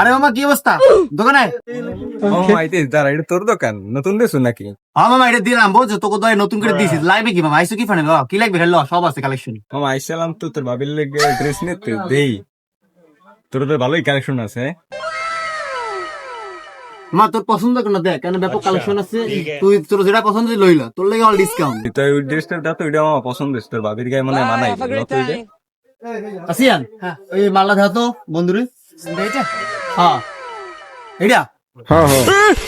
আরে মামা কি অবস্থা? দোকানে? ও মাইতে দাঁড়া এটা তোর দোকান? নতুন দেশ নাকি? হ্যাঁ মামা এটা দিলাম বুঝছ? তোকে তো নতুন করে দিয়েছি লাগবে কি মামা? আইসো কি ফানে? কি লাগবে? হেলো সব আছে কালেকশন মামা আইসালাম তো তোর বাবির লেগে ড্রেস নিতে দেই। তোর তো ভালোই কালেকশন আছে। হ্যাঁ? মা তোর পছন্দ কেন দেখ? কেন ব্যাপক কালেকশন আছে? তুই তোর যেটা পছন্দ তুই লইলা। তোর লাগে অল ডিসকাউন্ট তো ওই ড্রেসটা তো এটা আমার পছন্দ তোর বাবির গায়ে মনে হয় মানাই ওইটা আসিয়ান? ওই মাল্লা ধা তো বন্ধুরে। হ্যাঁ।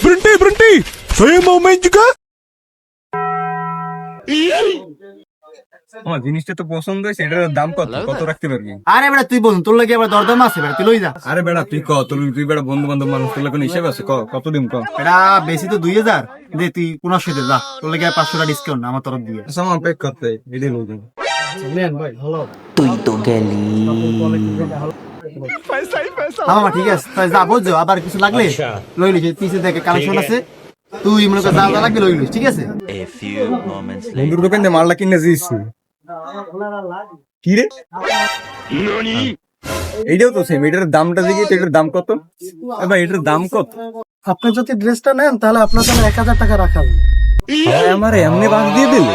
Berhenti, berhenti. Saya mau main juga. আমার জিনিসটা তো পছন্দ হয়েছে এটার দাম কত? কত রাখতে পারবি? আরে বেটা তুই বল তোর লাগে আবার দরদাম আছে বেটা তুই লই যা। আরে বেড়া তুই ক তোর তুই বেড়া বন্ধু বান্ধব মানুষ তোর কোনো হিসেব আছে? ক কত দিন ক? এটা বেশি তো দুই হাজার। দে তুই পনেরোশো দে যা। তোর লাগে পাঁচশো টাকা ডিসকাউন্ট আমার তরফ দিয়ে। সামান প্যাক করতে এটাই তুই তো গেলি। হ্যাঁ মামা ঠিক আছে তাই যা বুঝছ আবার কিছু লাগলে লই লিস পিছে দেখে কালেকশন আছে। তুই মনে কর যা যা লাগবে লই ঠিক আছে? A few moments later. বন্ধুর দোকান মালটা কিনে দিয়েছি কি রে? এইটাও তো সেম এটার দামটা দেখি তো এটার দাম কত? এবার এটার দাম কত? আপনি যদি ড্রেসটা নেন তাহলে আপনার জন্য এক হাজার টাকা রাখা আমার এমনি বাদ দিয়ে দিলে?